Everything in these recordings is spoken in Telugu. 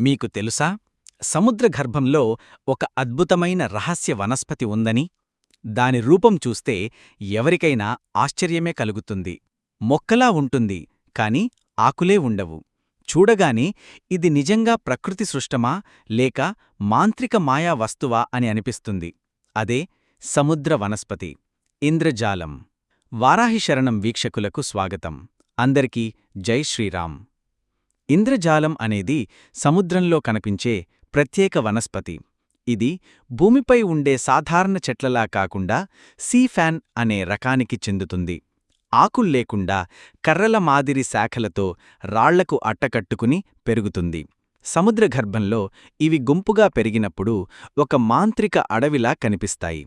మీకు తెలుసా? సముద్ర గర్భంలో ఒక అద్భుతమైన రహస్య వనస్పతి ఉందని. దాని రూపం చూస్తే ఎవరికైనా ఆశ్చర్యమే కలుగుతుంది. మొక్కలా ఉంటుంది కాని ఆకులే ఉండవు. చూడగానే ఇది నిజంగా ప్రకృతి సృష్టమా? లేక మాంత్రిక మాయా వస్తువా? అని అనిపిస్తుంది. అదే సముద్ర వనస్పతి ఇంద్రజాలం. వారాహి శరణం వీక్షకులకు స్వాగతం. అందరికీ జై శ్రీరామ్. ఇంద్రజాలం అనేది సముద్రంలో కనిపించే ప్రత్యేక వనస్పతి. ఇది భూమిపై ఉండే సాధారణ చెట్లలా కాకుండా సీ ఫ్యాన్ అనే రకానికి చెందుతుంది. ఆకుల్లేకుండా కర్రల మాదిరి శాఖలతో రాళ్ళకు అట్టకట్టుకుని పెరుగుతుంది. సముద్రగర్భంలో ఇవి గుంపుగా పెరిగినప్పుడు ఒక మాంత్రిక అడవిలా కనిపిస్తాయి.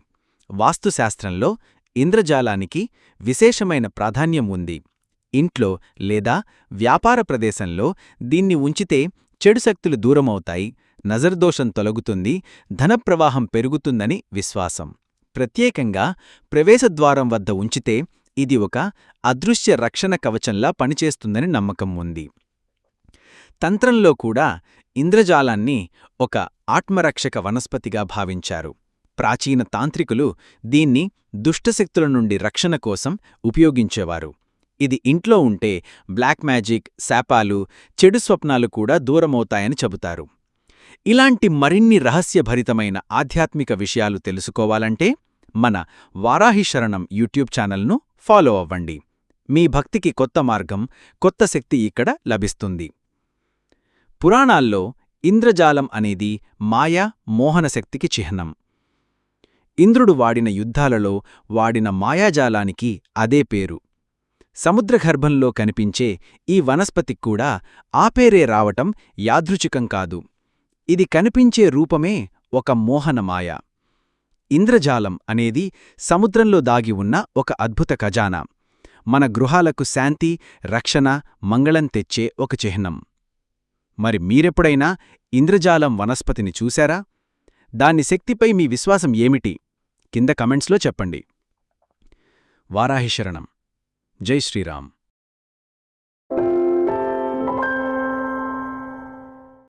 వాస్తుశాస్త్రంలో ఇంద్రజాలానికి విశేషమైన ప్రాధాన్యం ఉంది. ఇంట్లో లేదా వ్యాపార ప్రదేశంలో దీన్ని ఉంచితే చెడు శక్తులు దూరమవుతాయి నజర్దోషం తొలగుతుంది ధనప్రవాహం పెరుగుతుందని విశ్వాసం. ప్రత్యేకంగా ప్రవేశద్వారం వద్ద ఉంచితే ఇది ఒక అదృశ్య రక్షణ కవచంలా పనిచేస్తుందని నమ్మకం ఉంది. తంత్రంలో కూడా ఇంద్రజాలాన్ని ఒక ఆత్మరక్షక వనస్పతిగా భావించారు. ప్రాచీన తాంత్రికులు దీన్ని దుష్టశక్తుల నుండి రక్షణ కోసం ఉపయోగించేవారు. ఇది ఇంట్లో ఉంటే బ్లాక్ మ్యాజిక్ శాపాలు చెడు స్వప్నాలు కూడా దూరమవుతాయని చెబుతారు. ఇలాంటి మరిన్ని రహస్యభరితమైన ఆధ్యాత్మిక విషయాలు తెలుసుకోవాలంటే మన వారాహిశరణం యూట్యూబ్ ఛానల్ను ఫాలో అవ్వండి. మీ భక్తికి కొత్త మార్గం కొత్త శక్తి ఇక్కడ లభిస్తుంది. పురాణాల్లో ఇంద్రజాలం అనేది మాయా మోహనశక్తికి చిహ్నం. ఇంద్రుడు వాడిన యుద్ధాలలో వాడిన మాయాజాలానికి అదే పేరు. సముద్రగర్భంలో కనిపించే ఈ వనస్పతిక్కూడా ఆ పేరే రావటం యాదృచికం కాదు. ఇది కనిపించే రూపమే ఒక మోహనమాయ. ఇంద్రజాలం అనేది సముద్రంలో దాగి ఉన్న ఒక అద్భుత ఖజానా. మన గృహాలకు శాంతి రక్షణ మంగళం తెచ్చే ఒక చిహ్నం. మరి మీరెప్పుడైనా ఇంద్రజాలం వనస్పతిని చూశారా? దాని శక్తిపై మీ విశ్వాసం ఏమిటి? కింద కమెంట్స్లో చెప్పండి. వారాహిశరణం. జై శ్రీరామ్